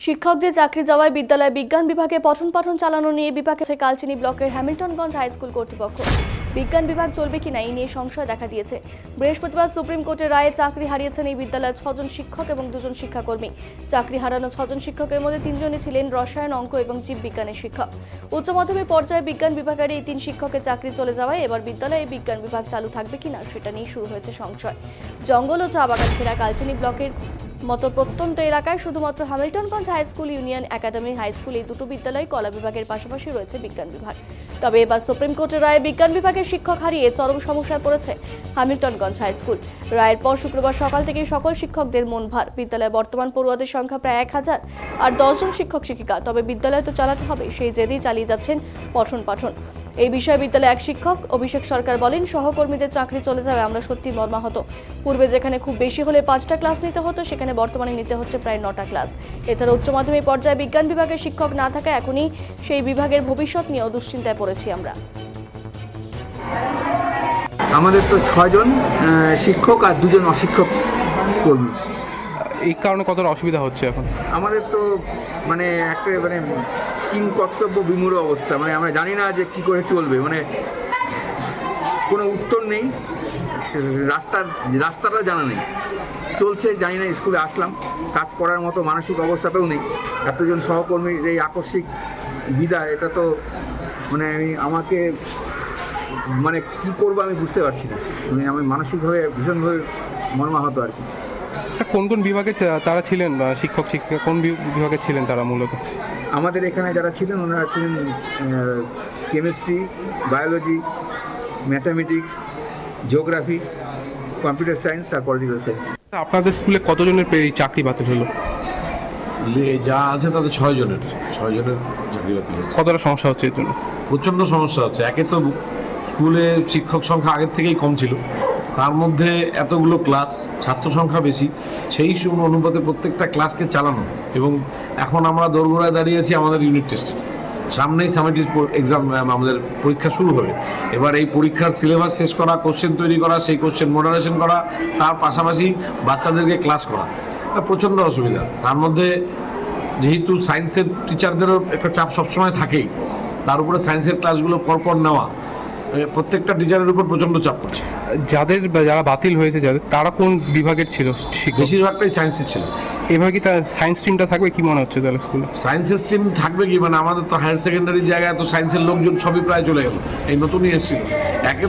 শিক্ষকদের চাকরি যাওয়ায় বিদ্যালয় বিজ্ঞান বিভাগে পঠন পাঠন চালানো নিয়ে আছে কালচিনি ব্লকের হ্যামিল্টনগঞ্জ হাই স্কুল কর্তৃপক্ষ। বিজ্ঞান বিভাগ চলবে কিনা এই নিয়ে সংশয় দেখা দিয়েছে। বৃহস্পতিবার সুপ্রিম কোর্টের রায়ে চাকরি হারিয়েছেন এই বিদ্যালয়ের ছজন শিক্ষক এবং দুজন শিক্ষাকর্মী। চাকরি হারানো ছজন শিক্ষকের মধ্যে তিনজনই ছিলেন রসায়ন অঙ্ক এবং জীববিজ্ঞানের শিক্ষক। উচ্চ মাধ্যমিক পর্যায়ে বিজ্ঞান বিভাগের এই তিন শিক্ষকের চাকরি চলে যাওয়ায় এবার বিদ্যালয়ে বিজ্ঞান বিভাগ চালু থাকবে কিনা সেটা নিয়ে শুরু হয়েছে সংশয়। জঙ্গল ও চা বাগান ঘেরা কালচিনি ব্লকের মতো প্রত্যন্ত এলাকায় শুধুমাত্র Hamiltonganj high school, union academy high school এই দুটো বিদ্যালয় কলা বিভাগের পাশাপাশি রয়েছে বিজ্ঞান বিভাগ। তবে এবার সুপ্রিম কোর্টের রায়ে বিজ্ঞান বিভাগের শিক্ষক হারিয়ে চরম সমস্যায় পড়েছে হ্যামিল্টনগঞ্জ হাই স্কুল। রায়ের পর শুক্রবার সকাল থেকেই সকল শিক্ষকদের মন ভার। বিদ্যালয়ে বর্তমান পড়ুয়াদের সংখ্যা প্রায় এক হাজার আর দশজন শিক্ষক শিক্ষিকা। তবে বিদ্যালয় তো চালাতে হবে, সেই জেদেই চালিয়ে যাচ্ছেন পঠন পাঠন। এই বিষয়ে বিদ্যালয়ে এক শিক্ষক অভিষেক সরকার বলেন সহকর্মীদের চাকরি চলে যাবে আমরা সত্যি মর্মাহত। পূর্বে যেখানে খুব বেশি হলে পাঁচটা ক্লাস নিতে হতো সেখানে বর্তমানে নিতে হচ্ছে প্রায় নটা ক্লাস। এছাড়া উচ্চ মাধ্যমিক পর্যায়ে বিজ্ঞান বিভাগের শিক্ষক না থাকা এখনই সেই বিভাগের ভবিষ্যৎ নিয়েও দুশ্চিন্তায় পড়েছি আমরা। আমাদের তো ছয়জন শিক্ষক আর দুজন অশিক্ষক কর্মী। এই কারণে কতটা অসুবিধা হচ্ছে এখন? আমাদের তো মানে একটা মানে কিং কর্তব্য বিমূঢ় অবস্থা। মানে আমরা জানি না যে কি করে চলবে। মানে কোনো উত্তর নেই। রাস্তার, রাস্তাটা জানা নেই। চলছে, জানি না, স্কুলে আসলাম। কাজ করার মতো মানসিক অবস্থাতেও নেই। এতজন সহকর্মীর এই আকস্মিক বিদায়, এটা তো মানে আমি, আমাকে মানে কি করব আমি বুঝতে পারছি না। মানে আমি মানসিকভাবে ভীষণভাবে মর্মাহত আর কি। স্যার কোন কোন বিভাগে তারা ছিলেন বা শিক্ষক শিক্ষিকা কোন বিভাগে ছিলেন তারা মূলত? আমাদের এখানে যারা ছিলেন ওনারা ছিলেন chemistry biology mathematics geography computer science আর পলিটিক্যাল সায়েন্স। আপনাদের স্কুলে কতজনের এই চাকরি বাতিল হলো? যা আছে তাদের ছয় জনের ছয় জনের চাকরি বাতিল হয়েছে। কতটা সমস্যা হচ্ছে এর জন্য? প্রচণ্ড সমস্যা হচ্ছে। একে তো স্কুলে শিক্ষক সংখ্যা আগের থেকেই কম ছিল। তার মধ্যে এতগুলো ক্লাস, ছাত্র সংখ্যা বেশি, সেই অনুপাতে প্রত্যেকটা ক্লাসকে চালানো। এবং এখন আমরা দোরগোড়ায় দাঁড়িয়েছি আমাদের ইউনিট টেস্টে সামনেই সামেটিভ এক্সাম আমাদের পরীক্ষা শুরু হবে। এবার এই পরীক্ষার সিলেবাস শেষ করা কোশ্চেন তৈরি করা, সেই কোশ্চেন মডারেশন করা, তার পাশাপাশি বাচ্চাদেরকে ক্লাস করা। প্রচণ্ড অসুবিধা। তার মধ্যে যেহেতু সায়েন্সের টিচারদেরও একটা চাপ সবসময় থাকেই, তার উপরে সায়েন্সের ক্লাসগুলো পরপর নেওয়া। প্রত্যেকটা টিচারের উপর প্রচণ্ড চাপ পড়ছে। যাদের যারা বাতিল হয়েছে যাদের তারা কোন বিভাগের ছিল বেশিরভাগটাই সায়েন্সের ছিল। এভাবে কি তার সায়েন্স স্ট্রিমটা থাকবে? কি মনে হচ্ছে তাহলে স্কুলে সায়েন্সের স্ট্রিম থাকবে কি? মানে আমাদের তো হায়ার সেকেন্ডারি জায়গায় তো সায়েন্সের লোকজন সবই প্রায় চলে গেল। এই নতুনই এসেছিল। একে